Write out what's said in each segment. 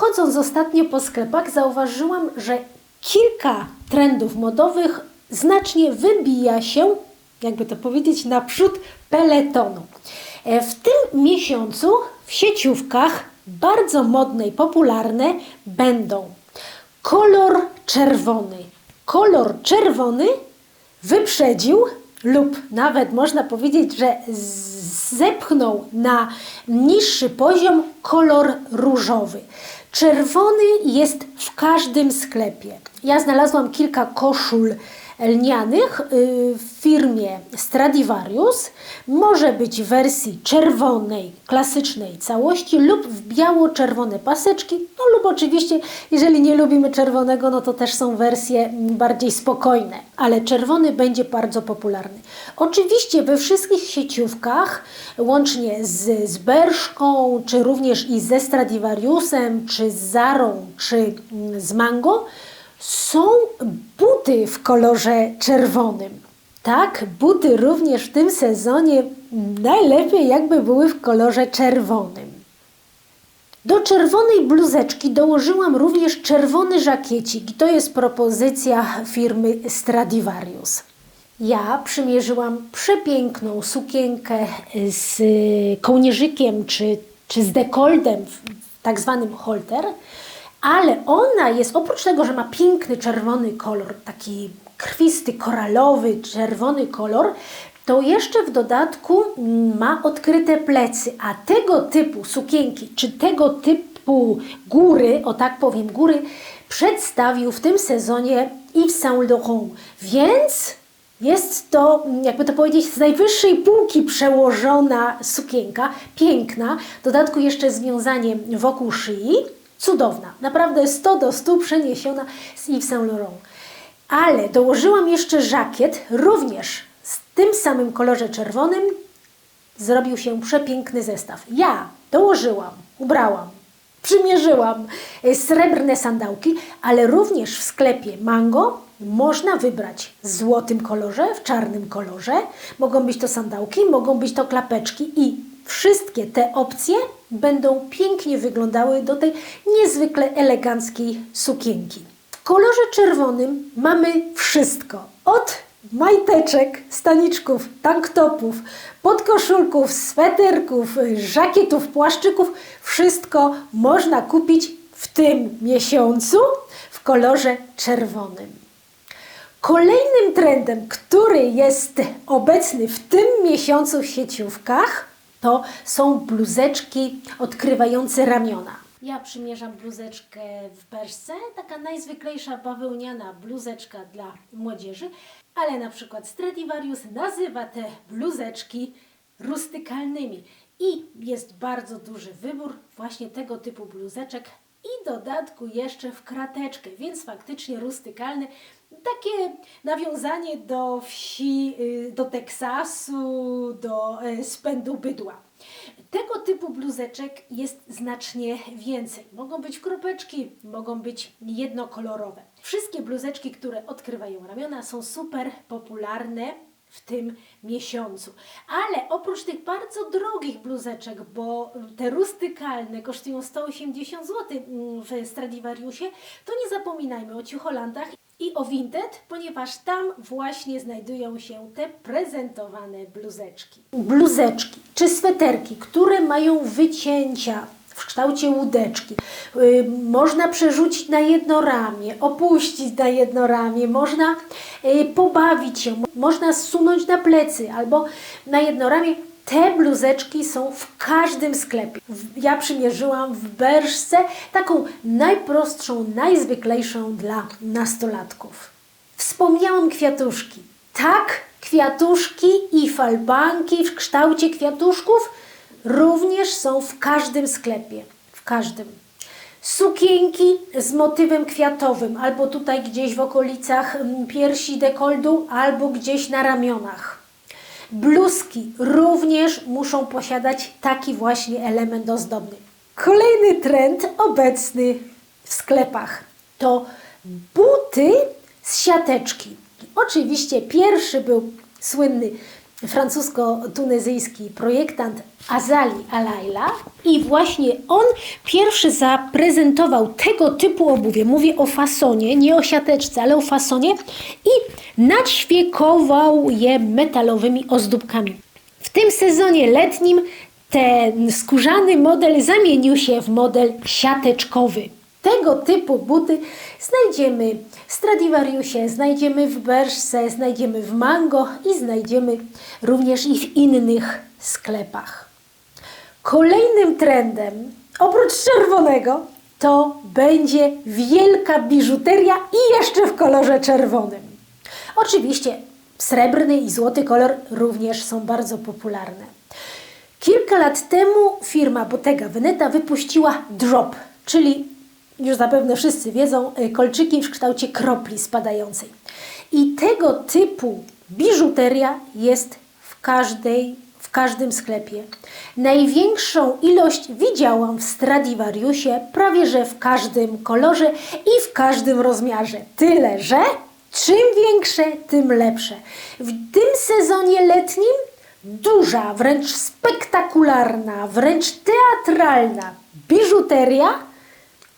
Chodząc ostatnio po sklepach, zauważyłam, że kilka trendów modowych znacznie wybija się, jakby to powiedzieć, naprzód peletonu. E, W tym miesiącu w sieciówkach bardzo modne i popularne będą kolor czerwony. Kolor czerwony wyprzedził lub nawet można powiedzieć, że z- zepchnął na niższy poziom kolor różowy. Czerwony jest w każdym sklepie. Ja znalazłam kilka koszul lnianych y, w firmie Stradivarius. Może być w wersji czerwonej, klasycznej całości lub w biało-czerwone paseczki. No lub oczywiście, jeżeli nie lubimy czerwonego, no to też są wersje bardziej spokojne. Ale czerwony będzie bardzo popularny. Oczywiście we wszystkich sieciówkach, łącznie z, z Berszką, czy również i ze Stradivariusem, czy z Zarą, czy mm, z Mango, są buty w kolorze czerwonym. Tak, buty również w tym sezonie najlepiej jakby były w kolorze czerwonym. Do czerwonej bluzeczki dołożyłam również czerwony żakiecik to jest propozycja firmy Stradivarius. Ja przymierzyłam przepiękną sukienkę z kołnierzykiem czy, czy z dekoltem, w tak zwanym holter, ale ona jest, oprócz tego, że ma piękny czerwony kolor, taki krwisty, koralowy, czerwony kolor, to jeszcze w dodatku ma odkryte plecy, a tego typu sukienki, czy tego typu góry, o tak powiem, góry, przedstawił w tym sezonie Yves Saint Laurent. Więc jest to, jakby to powiedzieć, z najwyższej półki przełożona sukienka, piękna, w dodatku jeszcze związanie wokół szyi, cudowna, naprawdę 100 do 100 przeniesiona z Yves Saint Laurent. Ale dołożyłam jeszcze żakiet, również z tym samym kolorze czerwonym, zrobił się przepiękny zestaw. Ja dołożyłam, ubrałam, przymierzyłam e, srebrne sandałki, ale również w sklepie Mango można wybrać w złotym kolorze, w czarnym kolorze. Mogą być to sandałki, mogą być to klapeczki i wszystkie te opcje będą pięknie wyglądały do tej niezwykle eleganckiej sukienki. W kolorze czerwonym mamy wszystko. Od majteczek, staniczków, tanktopów, podkoszulków, sweterków, żakietów, płaszczyków. Wszystko można kupić w tym miesiącu w kolorze czerwonym. Kolejnym trendem, który jest obecny w tym miesiącu w sieciówkach, to są bluzeczki odkrywające ramiona. Ja przymierzam bluzeczkę w Berszce, taka najzwyklejsza bawełniana bluzeczka dla młodzieży, ale na przykład Stradivarius nazywa te bluzeczki rustykalnymi i jest bardzo duży wybór właśnie tego typu bluzeczek i dodatku jeszcze w krateczkę, więc faktycznie rustykalny. Takie nawiązanie do wsi, y, do Teksasu, do e, spędu bydła. Tego typu bluzeczek jest znacznie więcej. Mogą być kropeczki, mogą być jednokolorowe. Wszystkie bluzeczki, które odkrywają ramiona, są super popularne w tym miesiącu. Ale oprócz tych bardzo drogich bluzeczek, bo te rustykalne kosztują 180 zł w Stradivariusie, to nie zapominajmy o ciucholandach i o Vinted, ponieważ tam właśnie znajdują się te prezentowane bluzeczki. Bluzeczki czy sweterki, które mają wycięcia w kształcie łódeczki. Y, Można przerzucić na jedno ramię, opuścić na jedno ramię, można y, pobawić się, można zsunąć na plecy albo na jedno ramię. Te bluzeczki są w każdym sklepie. Ja przymierzyłam w Berszce taką najprostszą, najzwyklejszą dla nastolatków. Wspomniałam kwiatuszki. Tak, kwiatuszki i falbanki w kształcie kwiatuszków również są w każdym sklepie. W każdym. Sukienki z motywem kwiatowym, albo tutaj gdzieś w okolicach mm, piersi dekoldu, albo gdzieś na ramionach. Bluzki również muszą posiadać taki właśnie element ozdobny. Kolejny trend obecny w sklepach to buty z siateczki. Oczywiście pierwszy był słynny francusko-tunezyjski projektant Azali Alaila i właśnie on pierwszy zaprezentował tego typu obuwie. Mówię o fasonie, nie o siateczce, ale o fasonie i nadświekował je metalowymi ozdóbkami. W tym sezonie letnim ten skórzany model zamienił się w model siateczkowy. Tego typu buty znajdziemy w Stradivariusie, znajdziemy w Berszce, znajdziemy w Mango i znajdziemy również i w innych sklepach. Kolejnym trendem, oprócz czerwonego, to będzie wielka biżuteria i jeszcze w kolorze czerwonym. Oczywiście srebrny i złoty kolor również są bardzo popularne. Kilka lat temu firma Bottega Veneta wypuściła drop, czyli już zapewne wszyscy wiedzą, y, kolczyki w kształcie kropli spadającej. I tego typu biżuteria jest w, każdej, w każdym sklepie. Największą ilość widziałam w Stradivariusie, prawie że w każdym kolorze i w każdym rozmiarze. Tyle, że czym większe, tym lepsze. W tym sezonie letnim duża, wręcz spektakularna, wręcz teatralna biżuteria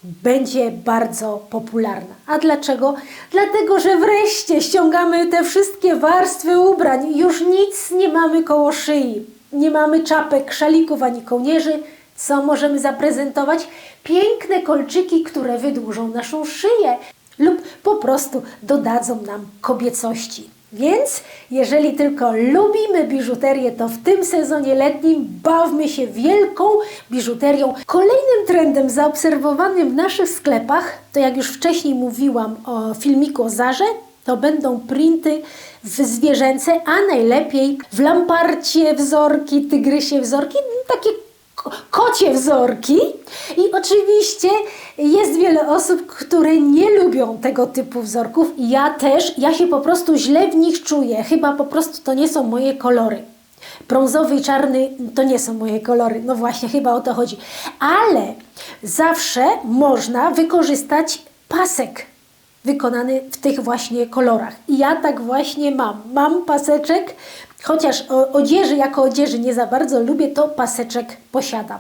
będzie bardzo popularna. A dlaczego? Dlatego, że wreszcie ściągamy te wszystkie warstwy ubrań. Już nic nie mamy koło szyi. Nie mamy czapek, szalików ani kołnierzy. Co możemy zaprezentować? Piękne kolczyki, które wydłużą naszą szyję lub po prostu dodadzą nam kobiecości. Więc jeżeli tylko lubimy biżuterię, to w tym sezonie letnim bawmy się wielką biżuterią. Kolejnym trendem zaobserwowanym w naszych sklepach, to jak już wcześniej mówiłam o filmiku o Zarze, to będą printy w zwierzęce, a najlepiej w lamparcie wzorki, tygrysie wzorki, takie kocie wzorki. I oczywiście jest wiele osób, które nie lubią tego typu wzorków. Ja też, ja się po prostu źle w nich czuję. Chyba po prostu to nie są moje kolory. Brązowy i czarny to nie są moje kolory. No właśnie, chyba o to chodzi. Ale zawsze można wykorzystać pasek wykonany w tych właśnie kolorach. I ja tak właśnie mam. Mam paseczek, chociaż odzieży jako odzieży nie za bardzo lubię, to paseczek posiadam.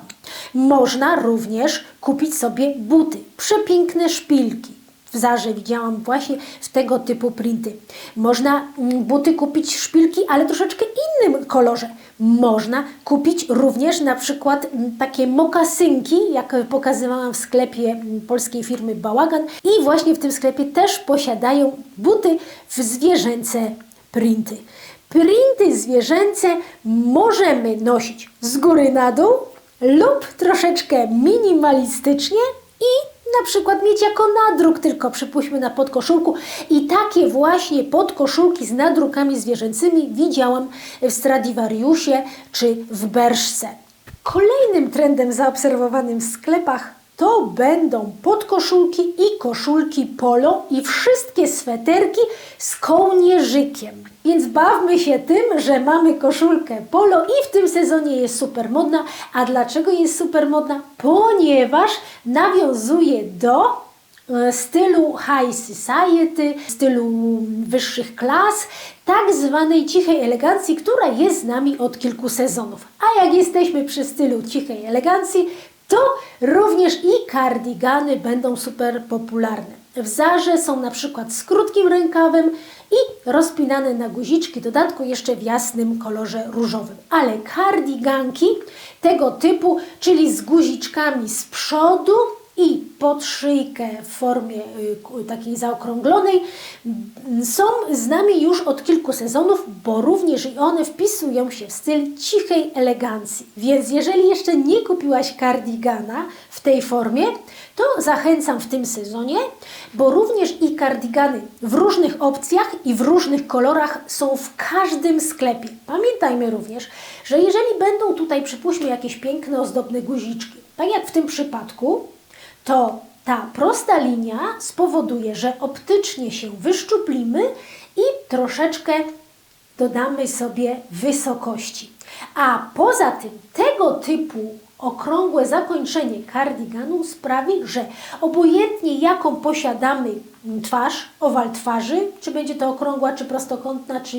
Można również kupić sobie buty, przepiękne szpilki. W Zarze widziałam właśnie w tego typu printy. Można mm, buty kupić szpilki, ale troszeczkę innym kolorze. Można kupić również na przykład mm, takie mokasynki, jak pokazywałam w sklepie mm, polskiej firmy Bałagan. I właśnie w tym sklepie też posiadają buty w zwierzęce printy. Printy zwierzęce możemy nosić z góry na dół lub troszeczkę minimalistycznie i na przykład mieć jako nadruk, tylko przypuśćmy na podkoszulku. I takie właśnie podkoszulki z nadrukami zwierzęcymi widziałam w Stradivariusie czy w Berszce. Kolejnym trendem zaobserwowanym w sklepach to będą podkoszulki i koszulki polo i wszystkie sweterki z kołnierzykiem. Więc bawmy się tym, że mamy koszulkę polo i w tym sezonie jest super modna. A dlaczego jest super modna? Ponieważ nawiązuje do e, stylu high society, stylu wyższych klas, tak zwanej cichej elegancji, która jest z nami od kilku sezonów. A jak jesteśmy przy stylu cichej elegancji, to również i kardigany będą super popularne. W Zarze są na przykład z krótkim rękawem i rozpinane na guziczki, w dodatku jeszcze w jasnym kolorze różowym. Ale kardiganki tego typu, czyli z guziczkami z przodu i pod szyjkę w formie y, takiej zaokrąglonej są z nami już od kilku sezonów, bo również i one wpisują się w styl cichej elegancji. Więc jeżeli jeszcze nie kupiłaś kardigana w tej formie, to zachęcam w tym sezonie, bo również i kardigany w różnych opcjach i w różnych kolorach są w każdym sklepie. Pamiętajmy również, że jeżeli będą tutaj przypuśćmy jakieś piękne, ozdobne guziczki, tak jak w tym przypadku, to ta prosta linia spowoduje, że optycznie się wyszczuplimy i troszeczkę dodamy sobie wysokości. A poza tym tego typu okrągłe zakończenie kardiganu sprawi, że obojętnie jaką posiadamy twarz, owal twarzy, czy będzie to okrągła, czy prostokątna, czy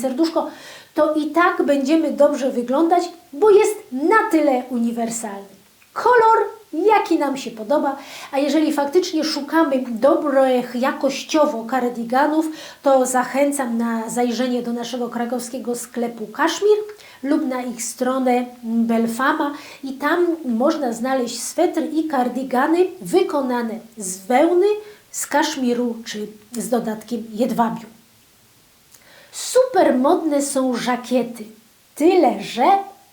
serduszko, to i tak będziemy dobrze wyglądać, bo jest na tyle uniwersalny. Kolor, jaki nam się podoba, a jeżeli faktycznie szukamy dobrych jakościowo kardiganów, to zachęcam na zajrzenie do naszego krakowskiego sklepu Kaszmir lub na ich stronę Belfama i tam można znaleźć swetry i kardigany wykonane z wełny, z kaszmiru czy z dodatkiem jedwabiu. Super modne są żakiety. Tyle, że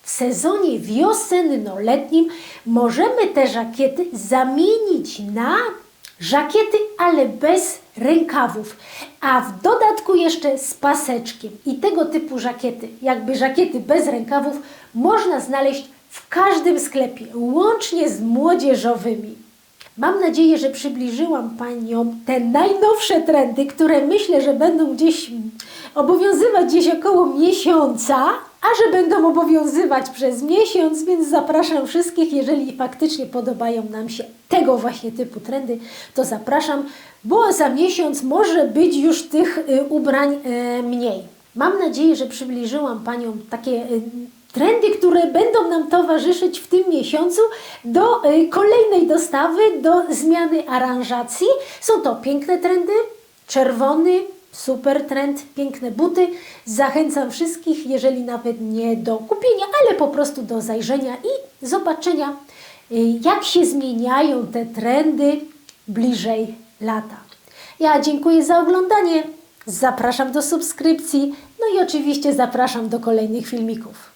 w sezonie wiosenno-letnim możemy te żakiety zamienić na żakiety, ale bez rękawów, a w dodatku jeszcze z paseczkiem. I tego typu żakiety, jakby żakiety bez rękawów, można znaleźć w każdym sklepie, łącznie z młodzieżowymi. Mam nadzieję, że przybliżyłam Paniom te najnowsze trendy, które myślę, że będą gdzieś obowiązywać gdzieś około miesiąca, a że będą obowiązywać przez miesiąc, więc zapraszam wszystkich, jeżeli faktycznie podobają nam się tego właśnie typu trendy, to zapraszam, bo za miesiąc może być już tych y, ubrań y, mniej. Mam nadzieję, że przybliżyłam Paniom takie y, trendy, które będą nam towarzyszyć w tym miesiącu do y, kolejnej dostawy, do zmiany aranżacji. Są to piękne trendy, czerwony, super trend, piękne buty. Zachęcam wszystkich, jeżeli nawet nie do kupienia, ale po prostu do zajrzenia i zobaczenia, y, jak się zmieniają te trendy bliżej lata. Ja dziękuję za oglądanie. Zapraszam do subskrypcji, no i oczywiście zapraszam do kolejnych filmików.